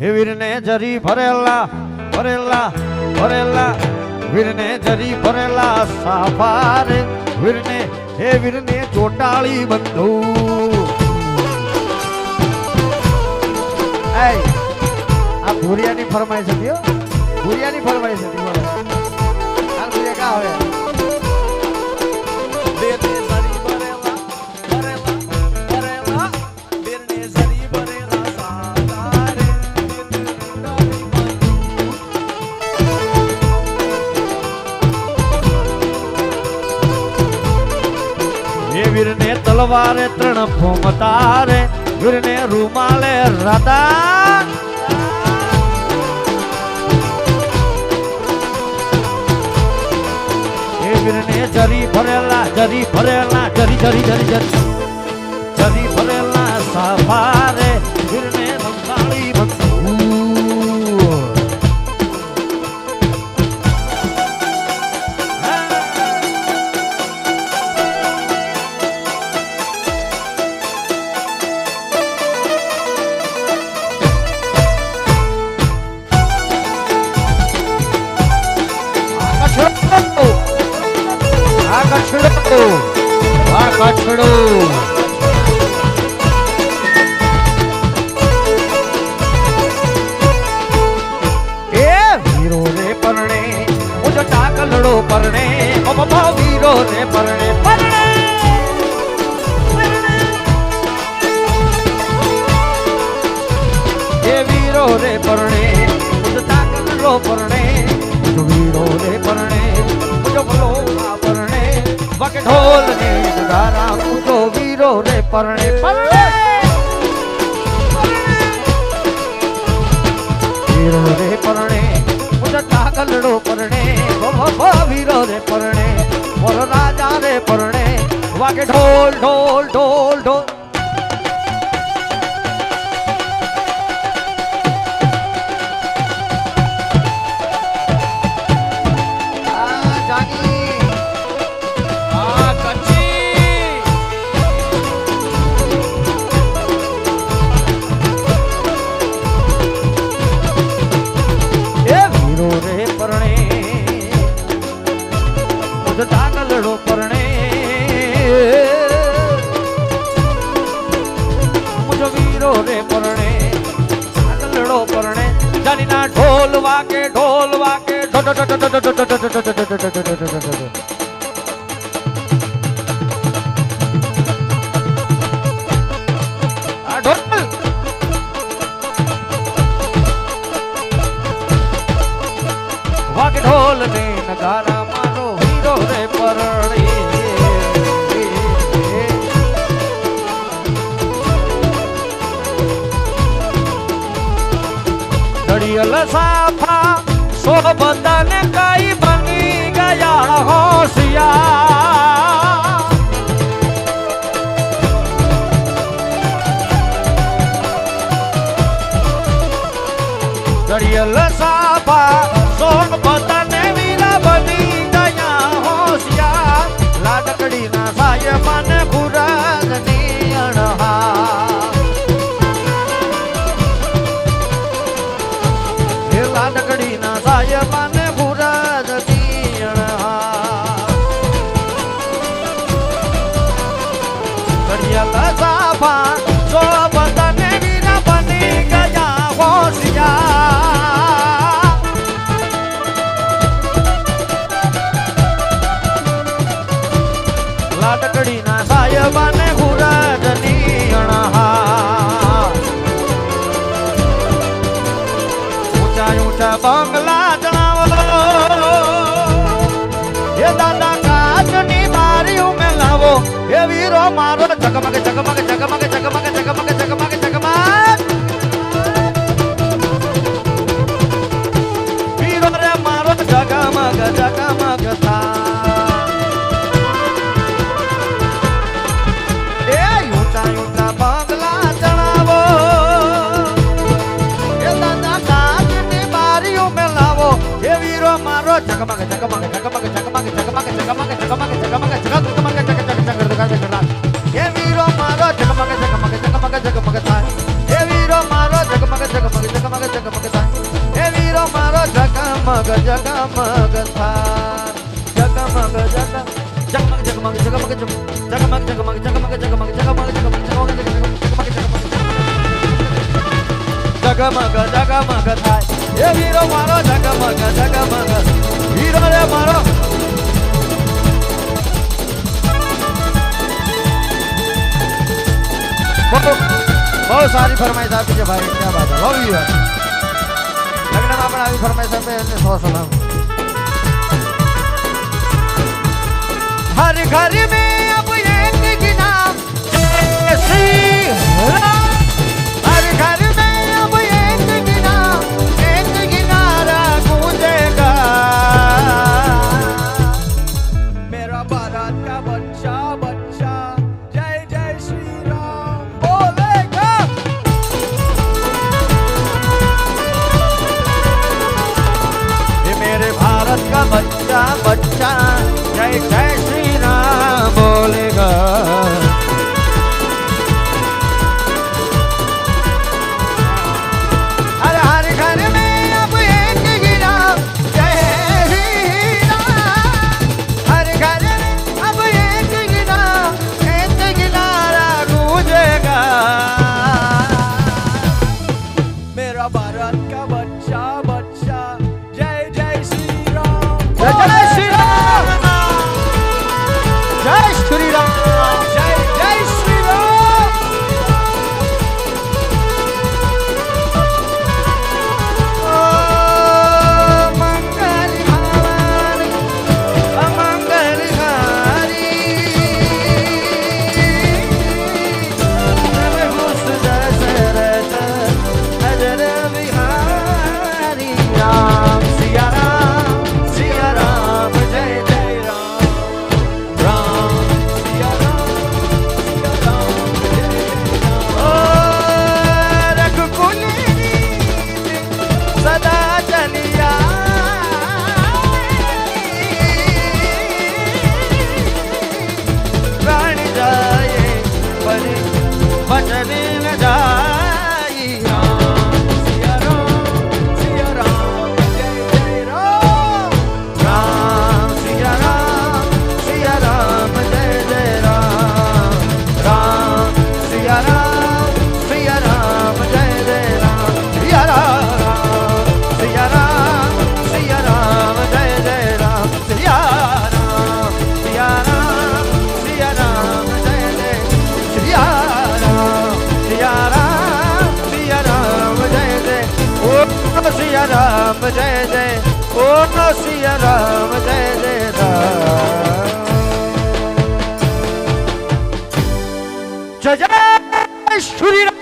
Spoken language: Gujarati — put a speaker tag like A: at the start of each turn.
A: હે વીરને જરી ભરેલા ભરેલા ભરેલા. વીરને જરી ભરેલા સાફાર વીરને, હે વીરને ચોટાળી બંધુ. આ ભૂરિયાની હતી હો. ભૂરિયાની ફરમાઈશ હતી આ ભૂરિયા કા આવે
B: વીરને ત્રણ ફોમ તારે વીરને
A: રૂમાલે રાધા વીરને જરી ભરેલા જરી ભરેલા, જરી જરી જરી જરી. કછડો આ કછડો એ વીરો રે પરણે મુજો ટાકલડો પરણે ઓ બાબા વીરો રે પરણે પરણે. એ વીરો રે પરણે મુજો ટાકલડો પરણે મુજો વીરો રે પરણે વાકે ઢોલ ને નગારા મુજો વીરો રે પરણે પરણે. વીરો રે પરણે મુજો ટાકલડો પરણે બાબા વીરો રે પરણે મોર રાજા રે પરણે, વાગે ઢોલ ઢોલ ઢોલ ઢોલ. પરણે મુજો વીરો રે પરણે ટાકલડો પરણે જાનીના ઢોલ વાકે ઢોલ વાકે ઢો ઢો ઢો ઢો ઢો ઢો ઢો ઢો ઢો ઢો ઢો ઢો दिल साफा सोबतन कई बनी गया होशियार। दिल साफा सोबतन वीरा बनी गया होशिया लाडकड़ी ना साय मन લાટકડીના સાયબાને ખુરાજની અણહા ઊંચા ઊંચા બંગલા જણાવો એ દાદા કાચની બારી ઉમે લાવો એ વીરો મારો જગમગ જગમગ જગમગ જગમગ થાય એ વીરો મારો જગમગ જગમગ બહુ સારી ફરમાઈશ આપી છે ભાઈ, ક્યાં વાત લવ યુ. લગ્નમાં પણ આવી ફરમાઈશ આપે એટલે સો સલામ હર ઘર ओम सिया राम जय जय ओम सिया राम जय जय राम जय जय श्री राम